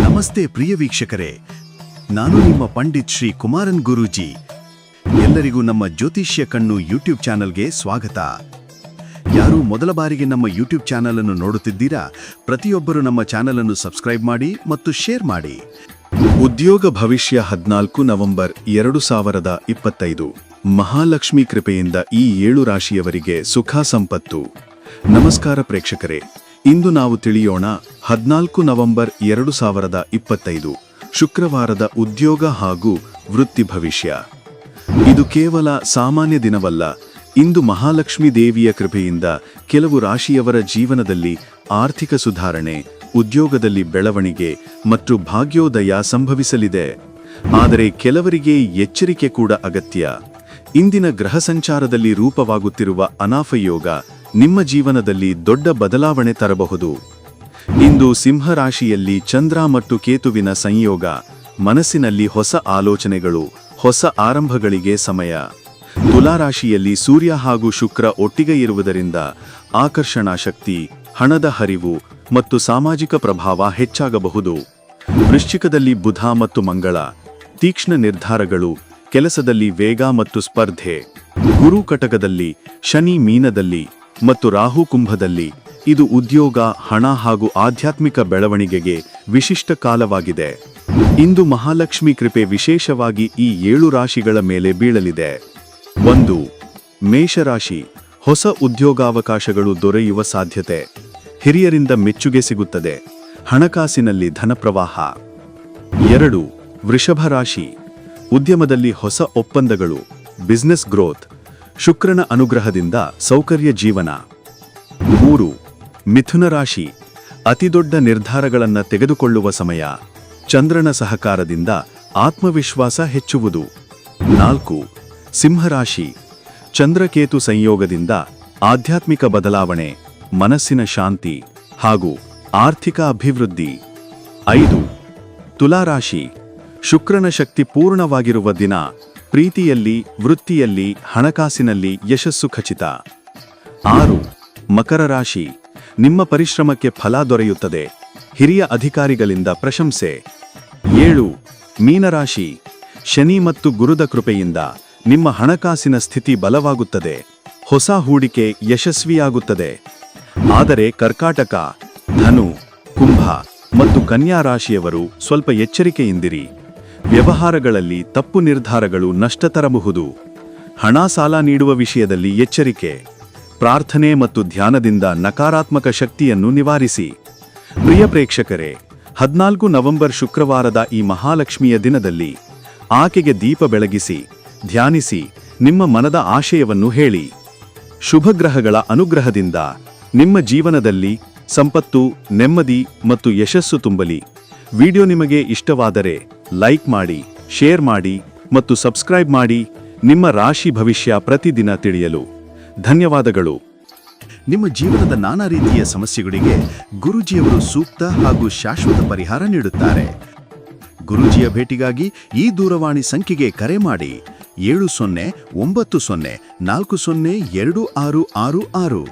ನಮಸ್ತೆ ಪ್ರಿಯ ವೀಕ್ಷಕರೇ. ನಾನು ನಿಮ್ಮ ಪಂಡಿತ್ ಶ್ರೀ ಕುಮಾರನ್ ಗುರೂಜಿ. ಎಲ್ಲರಿಗೂ ನಮ್ಮ ಜ್ಯೋತಿಷ್ಯ ಕಣ್ಣು ಯೂಟ್ಯೂಬ್ ಚಾನಲ್ಗೆ ಸ್ವಾಗತ. ಯಾರು ಮೊದಲ ಬಾರಿಗೆ ನಮ್ಮ ಯೂಟ್ಯೂಬ್ ಚಾನಲ್ ಅನ್ನು ನೋಡುತ್ತಿದ್ದೀರಾ, ಪ್ರತಿಯೊಬ್ಬರು ನಮ್ಮ ಚಾನಲ್ ಅನ್ನು ಸಬ್ಸ್ಕ್ರೈಬ್ ಮಾಡಿ ಮತ್ತು ಶೇರ್ ಮಾಡಿ. ಉದ್ಯೋಗ ಭವಿಷ್ಯ ಹದಿನಾಲ್ಕು ನವೆಂಬರ್ ಎರಡು ಸಾವಿರದ ಇಪ್ಪತ್ತೈದು. ಮಹಾಲಕ್ಷ್ಮಿ ಕೃಪೆಯಿಂದ ಈ ಏಳು ರಾಶಿಯವರಿಗೆ ಸುಖ ಸಂಪತ್ತು. ನಮಸ್ಕಾರ ಪ್ರೇಕ್ಷಕರೇ. ಇಂದು ನಾವು ತಿಳಿಯೋಣ ಹದಿನಾಲ್ಕು ನವೆಂಬರ್ ಎರಡು ಸಾವಿರದ ಇಪ್ಪತ್ತೈದು, ಶುಕ್ರವಾರದ ಉದ್ಯೋಗ ಹಾಗೂ ವೃತ್ತಿ ಭವಿಷ್ಯ. ಇದು ಕೇವಲ ಸಾಮಾನ್ಯ ದಿನವಲ್ಲ, ಇಂದು ಮಹಾಲಕ್ಷ್ಮಿ ದೇವಿಯ ಕೃಪೆಯಿಂದ ಕೆಲವು ರಾಶಿಯವರ ಜೀವನದಲ್ಲಿ ಆರ್ಥಿಕ ಸುಧಾರಣೆ, ಉದ್ಯೋಗದಲ್ಲಿ ಬೆಳವಣಿಗೆ ಮತ್ತು ಭಾಗ್ಯೋದಯ ಸಂಭವಿಸಲಿದೆ. ಆದರೆ ಕೆಲವರಿಗೆ ಎಚ್ಚರಿಕೆ ಕೂಡ ಅಗತ್ಯ. ಇಂದಿನ ಗ್ರಹ ಸಂಚಾರದಲ್ಲಿ ರೂಪವಾಗುತ್ತಿರುವ ಅನಾಫಯೋಗ ನಿಮ್ಮ ಜೀವನದಲ್ಲಿ ದೊಡ್ಡ ಬದಲಾವಣೆ ತರಬಹುದು. ಇಂದು ಸಿಂಹರಾಶಿಯಲ್ಲಿ ಚಂದ್ರ ಮತ್ತು ಕೇತುವಿನ ಸಂಯೋಗ, ಮನಸ್ಸಿನಲ್ಲಿ ಹೊಸ ಆಲೋಚನೆಗಳು, ಹೊಸ ಆರಂಭಗಳಿಗೆ ಸಮಯ. ತುಲಾರಾಶಿಯಲ್ಲಿ ಸೂರ್ಯ ಹಾಗೂ ಶುಕ್ರ ಒಟ್ಟಿಗೆ ಇರುವುದರಿಂದ ಆಕರ್ಷಣಾ ಶಕ್ತಿ, ಹಣದ ಹರಿವು ಮತ್ತು ಸಾಮಾಜಿಕ ಪ್ರಭಾವ ಹೆಚ್ಚಾಗಬಹುದು. ವೃಶ್ಚಿಕದಲ್ಲಿ ಬುಧ ಮತ್ತು ಮಂಗಳ, ತೀಕ್ಷ್ಣ ನಿರ್ಧಾರಗಳು, ಕೆಲಸದಲ್ಲಿ ವೇಗ ಮತ್ತು ಸ್ಪರ್ಧೆ. ಗುರು ಕಟಕದಲ್ಲಿ ಶನಿ ಮೀನದಲ್ಲಿ ಮತ್ತು ರಾಹು ಕುಂಭದಲ್ಲಿ ಇದು ಉದ್ಯೋಗ, ಹಣ ಹಾಗೂ ಆಧ್ಯಾತ್ಮಿಕ ಬೆಳವಣಿಗೆಗೆ ವಿಶಿಷ್ಟ ಕಾಲವಾಗಿದೆ. ಇಂದು ಮಹಾಲಕ್ಷ್ಮಿ ಕೃಪೆ ವಿಶೇಷವಾಗಿ ಈ ಏಳು ರಾಶಿಗಳ ಮೇಲೆ ಬೀಳಲಿದೆ. ಒಂದು, ಮೇಷರಾಶಿ. ಹೊಸ ಉದ್ಯೋಗಾವಕಾಶಗಳು ದೊರೆಯುವ ಸಾಧ್ಯತೆ. ಹಿರಿಯರಿಂದ ಮೆಚ್ಚುಗೆ ಸಿಗುತ್ತದೆ. ಹಣಕಾಸಿನಲ್ಲಿ ಧನಪ್ರವಾಹ. ಎರಡು, ವೃಷಭ ರಾಶಿ. ಉದ್ಯಮದಲ್ಲಿ ಹೊಸ ಒಪ್ಪಂದಗಳು. ಬಿಸ್ನೆಸ್ ಗ್ರೋತ್ ಶುಕ್ರನ ಅನುಗ್ರಹದಿಂದ ಸೌಕರ್ಯ ಜೀವನ. ಮೂರು, ಮಿಥುನ ರಾಶಿ. ಅತಿದೊಡ್ಡ ನಿರ್ಧಾರಗಳನ್ನು ತೆಗೆದುಕೊಳ್ಳುವ ಸಮಯ. ಚಂದ್ರನ ಸಹಕಾರದಿಂದ ಆತ್ಮವಿಶ್ವಾಸ ಹೆಚ್ಚುವುದು. ನಾಲ್ಕು ಸಿಂಹರಾಶಿ ಚಂದ್ರಕೇತು ಸಂಯೋಗದಿಂದ ಆಧ್ಯಾತ್ಮಿಕ ಬದಲಾವಣೆ, ಮನಸ್ಸಿನ ಶಾಂತಿ ಹಾಗೂ ಆರ್ಥಿಕ ಅಭಿವೃದ್ಧಿ. ಐದು, ತುಲಾರಾಶಿ. ಶುಕ್ರನ ಶಕ್ತಿ ಪೂರ್ಣವಾಗಿರುವ ದಿನ ಪ್ರೀತಿಯಲ್ಲಿ, ವೃತ್ತಿಯಲ್ಲಿ, ಹಣಕಾಸಿನಲ್ಲಿ ಯಶಸ್ಸು ಖಚಿತ. ಆರು, ಮಕರ ರಾಶಿ. ನಿಮ್ಮ ಪರಿಶ್ರಮಕ್ಕೆ ಫಲ ದೊರೆಯುತ್ತದೆ. ಹಿರಿಯ ಅಧಿಕಾರಿಗಳಿಂದ ಪ್ರಶಂಸೆ. ಏಳು ಮೀನರಾಶಿ ಶನಿ ಮತ್ತು ಗುರುದ ಕೃಪೆಯಿಂದ ನಿಮ್ಮ ಹಣಕಾಸಿನ ಸ್ಥಿತಿ ಬಲವಾಗುತ್ತದೆ. ಹೊಸ ಹೂಡಿಕೆ ಯಶಸ್ವಿಯಾಗುತ್ತದೆ. ಆದರೆ ಕರ್ಕಾಟಕ, ಧನು, ಕುಂಭ ಮತ್ತು ಕನ್ಯಾ ರಾಶಿಯವರು ಸ್ವಲ್ಪ ಎಚ್ಚರಿಕೆಯಿಂದಿರಿ. ವ್ಯವಹಾರಗಳಲ್ಲಿ ತಪ್ಪು ನಿರ್ಧಾರಗಳು ನಷ್ಟ ತರಬಹುದು. ಹಣ ಸಾಲ ನೀಡುವ ವಿಷಯದಲ್ಲಿ ಎಚ್ಚರಿಕೆ, ಪ್ರಾರ್ಥನೆ ಮತ್ತು ಧ್ಯಾನದಿಂದ ನಕಾರಾತ್ಮಕ ಶಕ್ತಿಯನ್ನು ನಿವಾರಿಸಿ. ಪ್ರಿಯ ಪ್ರೇಕ್ಷಕರೇ, ಹದ್ನಾಲ್ಕು ನವೆಂಬರ್ ಶುಕ್ರವಾರದ ಈ ಮಹಾಲಕ್ಷ್ಮಿಯ ದಿನದಲ್ಲಿ ಆಕೆಗೆ ದೀಪ ಬೆಳಗಿಸಿ, ಧ್ಯಾನಿಸಿ, ನಿಮ್ಮ ಮನದ ಆಶಯವನ್ನು ಹೇಳಿ. ಶುಭಗ್ರಹಗಳ ಅನುಗ್ರಹದಿಂದ ನಿಮ್ಮ ಜೀವನದಲ್ಲಿ ಸಂಪತ್ತು, ನೆಮ್ಮದಿ ಮತ್ತು ಯಶಸ್ಸು ತುಂಬಲಿ. ವಿಡಿಯೋ ನಿಮಗೆ ಇಷ್ಟವಾದರೆ ಲೈಕ್ ಮಾಡಿ, ಶೇರ್ ಮಾಡಿ ಮತ್ತು ಸಬ್ಸ್ಕ್ರೈಬ್ ಮಾಡಿ ನಿಮ್ಮ ರಾಶಿ ಭವಿಷ್ಯ ಪ್ರತಿದಿನ ತಿಳಿಯಲು. ಧನ್ಯವಾದಗಳು. ನಿಮ್ಮ ಜೀವನದ ನಾನಾ ರೀತಿಯ ಸಮಸ್ಯೆಗಳಿಗೆ ಗುರುಜಿಯವರು ಸೂಕ್ತ ಹಾಗೂ ಶಾಶ್ವತ ಪರಿಹಾರ ನೀಡುತ್ತಾರೆ. ಗುರುಜಿಯ ಭೇಟಿಗಾಗಿ ಈ ದೂರವಾಣಿ ಸಂಖ್ಯೆಗೆ ಕರೆ ಮಾಡಿ ಏಳು ಸೊನ್ನೆ ಒಂಬತ್ತು ಸೊನ್ನೆ ನಾಲ್ಕು ಸೊನ್ನೆ ಎರಡು ಆರು ಆರು ಆರು.